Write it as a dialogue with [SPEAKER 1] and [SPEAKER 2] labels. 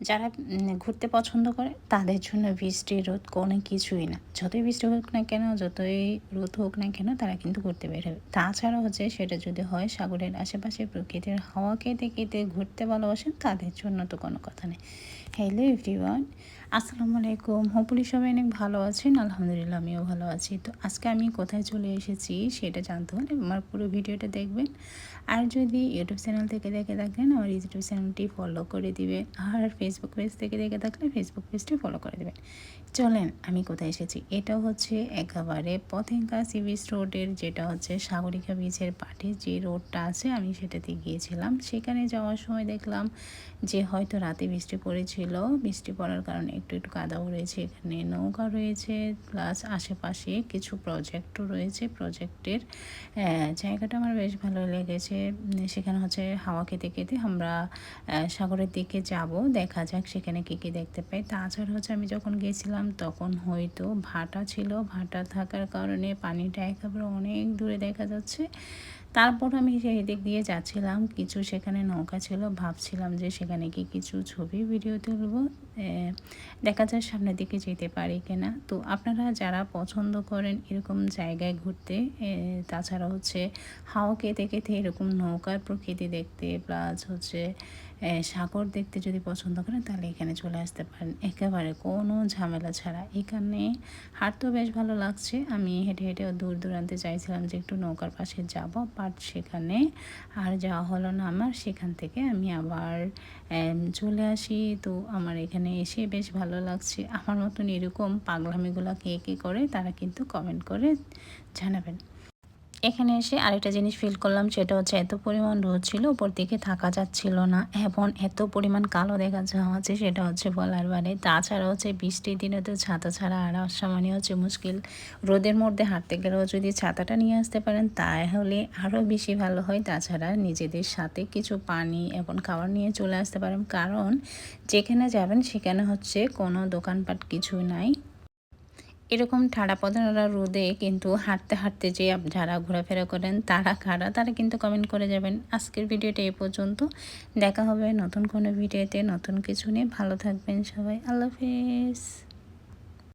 [SPEAKER 1] যারা ঘুরতে পছন্দ করে, তাদের জন্য বৃষ্টি, রোদ কোনো কিছুই না। যতই বৃষ্টি হোক না কেন, যতই রোদ হোক না কেন, তারা কিন্তু ঘুরতে বের হবে। তাছাড়া হচ্ছে, সেটা যদি হয়, সাগরের আশেপাশে প্রকৃতির হাওয়া খেতে খেতে ঘুরতে ভালোবাসেন, তাদের জন্য তো কোনো কথা নেই। হ্যালো এভরিওয়ান আসসালামু আলাইকুম। হোপলি সবাই অনেক ভালো আছেন। আলহামদুলিল্লাহ আমিও ভালো আছি। তো আজকে আমি কোথায় চলে এসেছি সেটা জানতে হলে আমার পুরো ভিডিওটা দেখবেন। আর যদি ইউটিউব চ্যানেল থেকে দেখে থাকেন, আমার ইউটিউব চ্যানেলটি ফলো করে দিবেন। আর ফেসবুক পেজ থেকে দেখে থাকলে ফেসবুক পেজটি ফলো করে দেবেন। চলেন আমি কোথায় এসেছি। এটা হচ্ছে একেবারে পথেঙ্কা সি বিচ রোডের যেটা হচ্ছে সাগরিকা বিচের পাটে যে রোডটা আছে, আমি সেটাতে গিয়েছিলাম। সেখানে যাওয়ার সময় দেখলাম যে হয়তো রাতে বৃষ্টি পড়েছিল। বৃষ্টি পড়ার কারণে একটু একটু কাদাও রয়েছে এখানে নৌকা রয়েছে, প্লাস আশেপাশে কিছু প্রজেক্টও রয়েছে। প্রজেক্টের জায়গাটা আমার বেশ ভালো লেগেছে। সেখানে হচ্ছে হাওয়া খেতে খেতে আমরা সাগরের দিকে যাব, দেখা যাক সেখানে কী কী দেখতে পাই। তাছাড়া হচ্ছে আমি যখন গেছিলাম তখন হয়তো ভাটা ছিল। ভাটা থাকার কারণে পানিটা একেবারে অনেক দূরে দেখা যাচ্ছে। তারপর আমি সেই দিক দিয়ে যাচ্ছিলাম। কিছু সেখানে নৌকা ছিল, ভাবছিলাম যে সেখানে কি কিছু ছবি ভিডিও তুলব। দেখা যায় সামনের দিকে যেতে পারি কিনা। তো আপনারা যারা পছন্দ করেন এরকম জায়গায় ঘুরতে তাছাড়া হচ্ছে হাওয়া খেতে এরকম নৌকার প্রকৃতি দেখতে প্লাস হচ্ছে সাগর দেখতে যদি পছন্দ করেন, তাহলে এখানে চলে আসতে পারেন। একেবারে কোনো ঝামেলা ছাড়া। এখানে হাঁটতেও বেশ ভালো লাগছে। আমি হেঁটে হেঁটে দূর দূরান্তে চাইছিলাম যে একটু নৌকার পাশে যাব বাট সেখানে আর যাওয়া হলো না আমার। সেখান থেকে আমি আবার চলে আসি। তো আমার এখানে এসে বেশ ভালো লাগছে। আমার মতন এরকম পাগলামিগুলো কে কে করে, তারা কিন্তু কমেন্ট করে জানাবেন। এখানে এসে আরেকটা জিনিস ফিল করলাম, সেটা হচ্ছে এত পরিমাণ রোদ ছিল, উপর দিকে থাকা যাচ্ছিল না, এবং এত পরিমাণ কালো দেখা যাচ্ছে, সেটা হচ্ছে বলার বারে তাছাড়া হচ্ছে বৃষ্টির দিনে তো ছাতা ছাড়া আর আসা মানে হচ্ছে মুশকিল। রোদের মধ্যে হাঁটতে গেলেও যদি ছাতাটা নিয়ে আসতে পারেন, তাহলে আরও বেশি ভালো হয়। তাছাড়া নিজেদের সাথে কিছু পানি এবং খাবার নিয়ে চলে আসতে পারেন, কারণ যেখানে যাবেন সেখানে হচ্ছে কোনো দোকানপাট কিছু নাই। এরকম ঠাড়া পদারা রোদে কিন্তু হাঁটতে হাঁটতে যে যারা ঘোরাফেরা করেন, তারা কারা, তারা কিন্তু কমেন্ট করে যাবেন। আজকের ভিডিওটা এ পর্যন্ত। দেখা হবে নতুন কোনো ভিডিওতে নতুন কিছু নিয়ে। ভালো থাকবেন সবাই। আল্লাহ হাফেজ।